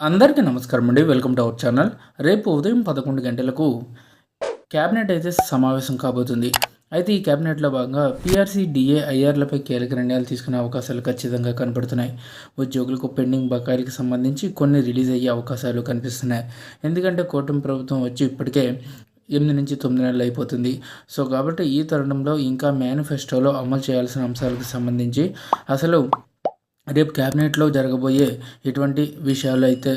అందరికీ నమస్కారం అండి. Welcome to our channel. రేపు ఉదయం పదకొండు గంటలకు క్యాబినెట్ అయితే సమావేశం కాబోతుంది. అయితే ఈ క్యాబినెట్లో భాగంగా పీఆర్సీ డిఏ ఐఆర్లపై కీలక నిర్ణయాలు తీసుకునే అవకాశాలు ఖచ్చితంగా కనపడుతున్నాయి. ఉద్యోగులకు పెండింగ్ బకాయిలకు సంబంధించి కొన్ని రిలీజ్ అయ్యే అవకాశాలు కనిపిస్తున్నాయి. ఎందుకంటే కూటమి ప్రభుత్వం వచ్చి ఇప్పటికే ఎనిమిది నుంచి తొమ్మిది నెలలు అయిపోతుంది. సో కాబట్టి ఈ తరుణంలో ఇంకా మేనిఫెస్టోలో అమలు చేయాల్సిన అంశాలకు సంబంధించి అసలు రేపు క్యాబినెట్లో జరగబోయే ఎటువంటి విషయాలు అయితే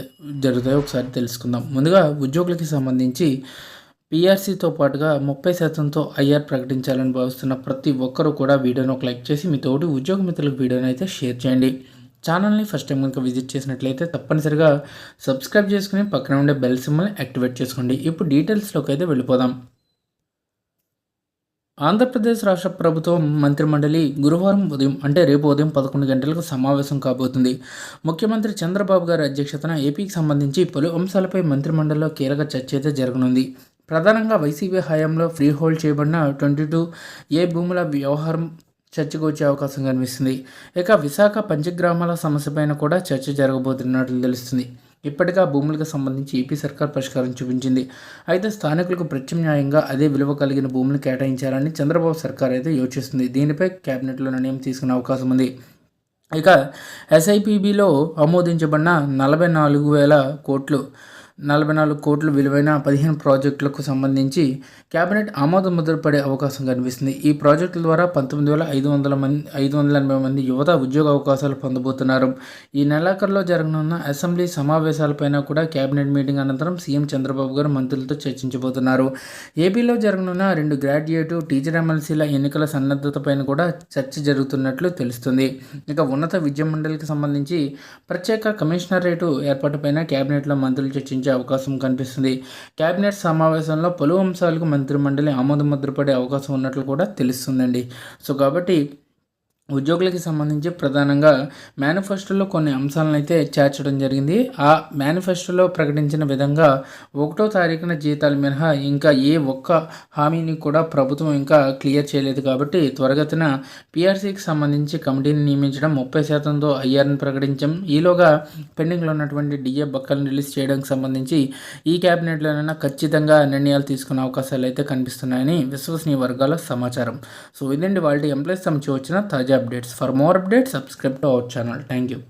జరుగుతాయో ఒకసారి తెలుసుకుందాం. ముందుగా ఉద్యోగులకి సంబంధించి పీఆర్సీతో పాటుగా ముప్పై శాతంతో ఐఆర్ ప్రకటించాలని భావిస్తున్న ప్రతి ఒక్కరూ కూడా వీడియోను ఒక లైక్ చేసి మీ తోటి ఉద్యోగ మిత్రులకు వీడియోని అయితే షేర్ చేయండి. ఛానల్ని ఫస్ట్ టైం కనుక విజిట్ చేసినట్లయితే తప్పనిసరిగా సబ్స్క్రైబ్ చేసుకుని పక్కన ఉండే బెల్ సింబల్ని యాక్టివేట్ చేసుకోండి. ఇప్పుడు డీటెయిల్స్లోకి అయితే వెళ్ళిపోదాం. ఆంధ్రప్రదేశ్ రాష్ట్ర ప్రభుత్వం మంత్రిమండలి గురువారం ఉదయం అంటే రేపు ఉదయం పదకొండు గంటలకు సమావేశం కాబోతుంది. ముఖ్యమంత్రి చంద్రబాబు గారి అధ్యక్షతన ఏపీకి సంబంధించి పలు అంశాలపై మంత్రిమండలిలో కీలక చర్చ అయితే జరగనుంది. ప్రధానంగా వైసీపీ హయాంలో ఫ్రీ హోల్డ్ చేయబడిన ట్వంటీ టూ ఏ భూముల వ్యవహారం చర్చకు వచ్చే అవకాశం కనిపిస్తుంది. ఇక విశాఖ పంచగ్రామాల సమస్యపైన కూడా చర్చ జరగబోతున్నట్లు తెలుస్తుంది. ఇప్పటికా భూములకు సంబంధించి ఏపీ సర్కార్ పరిష్కారం చూపించింది. అయితే స్థానికులకు ప్రత్యామ్నాయంగా అదే విలువ కలిగిన భూములు కేటాయించాలని చంద్రబాబు సర్కార్ అయితే యోచిస్తుంది. దీనిపై కేబినెట్లో నిర్ణయం తీసుకునే అవకాశం ఉంది. ఇక ఎస్ఐపిబిలో ఆమోదించబడిన నలభై నాలుగు వేల కోట్లు నలభై నాలుగు కోట్లు విలువైన పదిహేను ప్రాజెక్టులకు సంబంధించి కేబినెట్ ఆమోద ముద్ర పడే అవకాశం కనిపిస్తుంది. ఈ ప్రాజెక్టుల ద్వారా పంతొమ్మిది వేల ఐదు వందల మంది ఐదు వందల ఎనభై మంది యువత ఉద్యోగ అవకాశాలు పొందబోతున్నారు. ఈ నెలాఖరులో జరగనున్న అసెంబ్లీ సమావేశాలపైన కూడా కేబినెట్ మీటింగ్ అనంతరం సీఎం చంద్రబాబు గారు మంత్రులతో చర్చించబోతున్నారు. ఏపీలో జరగనున్న రెండు గ్రాడ్యుయేటివ్ టీచర్ ఎమ్మెల్సీల ఎన్నికల సన్నద్ధతపైన కూడా చర్చ జరుగుతున్నట్లు తెలుస్తుంది. ఇక ఉన్నత విద్యా మండలికి సంబంధించి ప్రత్యేక కమిషనరేటు ఏర్పాటుపైన కేబినెట్లో మంత్రులు చర్చించారు. అవకాశం కనిపిస్తుంది. కేబినెట్ సమావేశంలో పలు అంశాలకు మంత్రిమండలి ఆమోదముద్ర పడే అవకాశం ఉన్నట్లు కూడా తెలుస్తుందండి. సో కాబట్టి ఉద్యోగులకి సంబంధించి ప్రధానంగా మేనిఫెస్టోలో కొన్ని అంశాలను అయితే చేర్చడం జరిగింది. ఆ మేనిఫెస్టోలో ప్రకటించిన విధంగా ఒకటో తారీఖున జీతాలు మినహా ఇంకా ఏ ఒక్క హామీని కూడా ప్రభుత్వం ఇంకా క్లియర్ చేయలేదు కాబట్టి త్వరగతిన పిఆర్సీకి సంబంధించి కమిటీని నియమించడం ముప్పై శాతంతో ఐఆర్ని ప్రకటించాం. ఈలోగా పెండింగ్లో ఉన్నటువంటి డిఏ బక్కలను రిలీజ్ చేయడానికి సంబంధించి ఈ క్యాబినెట్లోనైనా ఖచ్చితంగా నిర్ణయాలు తీసుకునే అవకాశాలు అయితే కనిపిస్తున్నాయని విశ్వసనీయ వర్గాల సమాచారం. సో ఇదండి వాళ్ళ ఎంప్లాయీస్ సంబంధించి వచ్చిన తాజా updates. For more updates, subscribe to our channel. Thank you.